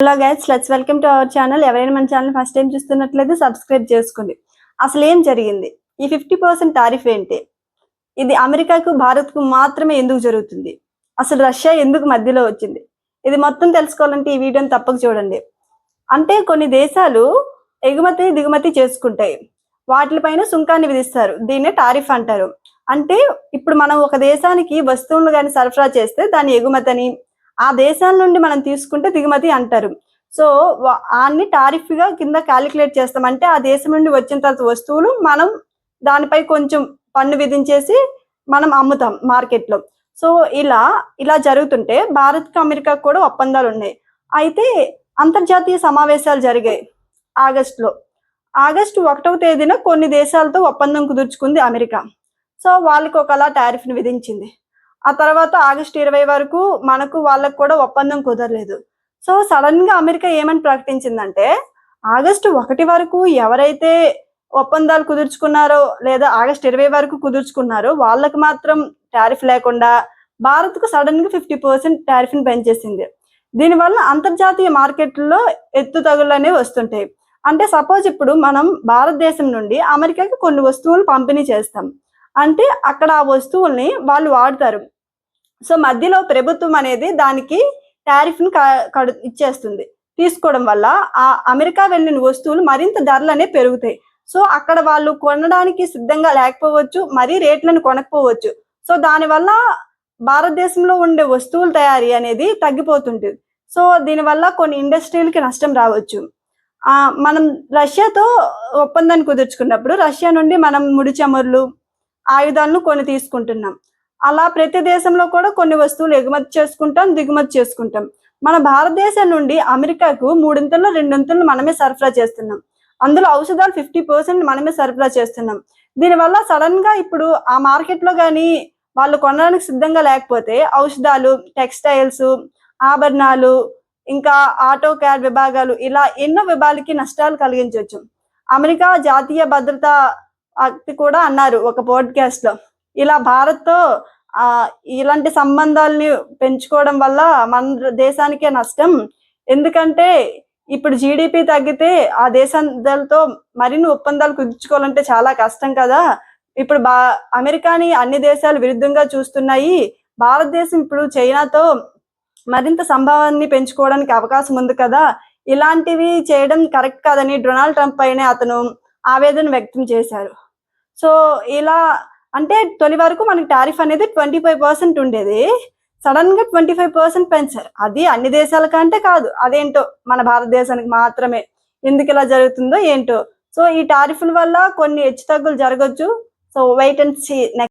Hello guys let's welcome to our channel ఎవరైనా మన channel first time చూస్తున్నట్లయితే subscribe చేసుకోండి. అసలు ఏం జరిగింది? ఈ ఫిఫ్టీ పర్సెంట్ టారిఫ్ ఏంటి? ఇది అమెరికాకు భారత్కు మాత్రమే ఎందుకు జరుగుతుంది? అసలు రష్యా ఎందుకు మధ్యలో వచ్చింది? ఇది మొత్తం తెలుసుకోవాలంటే ఈ వీడియోని తప్పక చూడండి. అంటే కొన్ని దేశాలు ఎగుమతి దిగుమతి చేసుకుంటాయి. వాటిపైన సుంకాన్ని విధిస్తారు. దీన్నే టారిఫ్ అంటారు. అంటే ఇప్పుడు మనం ఒక దేశానికి వస్తువులు కానీ సరఫరా చేస్తే దాని ఎగుమతి అని ఆ దేశాల నుండి మనం తీసుకుంటే దిగుమతి అంటారు. సో అన్ని ఆన్ని కింద క్యాలిక్యులేట్ చేస్తాం. అంటే ఆ దేశం నుండి వచ్చిన తర్వాత వస్తువులు మనం దానిపై కొంచెం పన్ను విధించేసి మనం అమ్ముతాం మార్కెట్లో. సో ఇలా ఇలా జరుగుతుంటే భారత్కు అమెరికా కూడా ఒప్పందాలు ఉన్నాయి. అయితే అంతర్జాతీయ సమావేశాలు జరిగాయి ఆగస్టులో. ఆగస్టు ఒకటవ తేదీన కొన్ని దేశాలతో ఒప్పందం కుదుర్చుకుంది అమెరికా. సో వాళ్ళకి ఒకలా టారిఫ్ని విధించింది. ఆ తర్వాత ఆగస్టు ఇరవై వరకు మనకు వాళ్ళకు కూడా ఒప్పందం కుదరలేదు. సో సడన్గా అమెరికా ఏమని ప్రకటించిందంటే ఆగస్టు ఒకటి వరకు ఎవరైతే ఒప్పందాలు కుదుర్చుకున్నారో లేదా ఆగస్టు ఇరవై వరకు కుదుర్చుకున్నారో వాళ్ళకి మాత్రం టారిఫ్ లేకుండా భారత్కు సడన్గా ఫిఫ్టీ పర్సెంట్ టారిఫ్ని పెంచేసింది. దీనివల్ల అంతర్జాతీయ మార్కెట్లో ఎత్తు తగులు అనేవి వస్తుంటాయి. అంటే సపోజ్ ఇప్పుడు మనం భారతదేశం నుండి అమెరికాకి కొన్ని వస్తువులు పంపిణీ చేస్తాం. అంటే అక్కడ ఆ వస్తువుల్ని వాళ్ళు వాడతారు. సో మధ్యలో ప్రభుత్వం అనేది దానికి టారిఫ్ని కడు- ఇచ్చేస్తుంది. తీసుకోవడం వల్ల ఆ అమెరికా వెళ్ళిన వస్తువులు మరింత ధరలు అనేవి పెరుగుతాయి. సో అక్కడ వాళ్ళు కొనడానికి సిద్ధంగా లేకపోవచ్చు మరీ రేట్లను కొనకపోవచ్చు. సో దానివల్ల భారతదేశంలో ఉండే వస్తువుల తయారీ అనేది తగ్గిపోతుంటుంది. సో దీనివల్ల కొన్ని ఇండస్ట్రీలకి నష్టం రావచ్చు. మనం రష్యాతో ఒప్పందాన్ని కుదుర్చుకున్నప్పుడు రష్యా నుండి మనం ముడి చమురులు ఆయుధాలను కొన్ని తీసుకుంటున్నాం. అలా ప్రతి దేశంలో కూడా కొన్ని వస్తువులు ఎగుమతి చేసుకుంటాం దిగుమతి చేసుకుంటాం. మన భారతదేశం నుండి అమెరికాకు మూడింతలు రెండింతలు మనమే సరఫరా చేస్తున్నాం. అందులో ఔషధాలు ఫిఫ్టీ పర్సెంట్ మనమే సరఫరా చేస్తున్నాం. దీనివల్ల సడన్గా ఇప్పుడు ఆ మార్కెట్లో కానీ వాళ్ళు కొనడానికి సిద్ధంగా లేకపోతే ఔషధాలు టెక్స్టైల్స్ ఆభరణాలు ఇంకా ఆటో క్యాడ్ విభాగాలు ఇలా ఎన్నో విభాగాలకి నష్టాలు కలిగించవచ్చు. అమెరికా జాతీయ భద్రతా అది కూడా అన్నారు ఒక పాడ్కాస్ట్లో. ఇలా భారత్తో ఆ ఇలాంటి సంబంధాలని పెంచుకోవడం వల్ల మన దేశానికే నష్టం. ఎందుకంటే ఇప్పుడు జీడిపి తగ్గితే ఆ దేశాలతో మరిన్ని ఒప్పందాలు కుదుర్చుకోవాలంటే చాలా కష్టం కదా. ఇప్పుడు బా అమెరికాని అన్ని దేశాలు విరుద్ధంగా చూస్తున్నాయి. భారతదేశం ఇప్పుడు చైనాతో మరింత సంభావాన్ని పెంచుకోవడానికి అవకాశం ఉంది కదా. ఇలాంటివి చేయడం కరెక్ట్ కాదని డొనాల్డ్ ట్రంప్ పైనే అతను ఆవేదన వ్యక్తం చేశారు. సో ఇలా అంటే తొలి వరకు మనకి టారిఫ్ అనేది ట్వంటీ ఫైవ్ పర్సెంట్ ఉండేది. సడన్గా ట్వంటీ ఫైవ్ పర్సెంట్ పెంచారు. అది అన్ని దేశాల కంటే కాదు. అదేంటో మన భారతదేశానికి మాత్రమే. ఎందుకు ఇలా జరుగుతుందో ఏంటో. సో ఈ టారిఫ్ల వల్ల కొన్ని హెచ్చు తగ్గులు జరగచ్చు. So wait and see next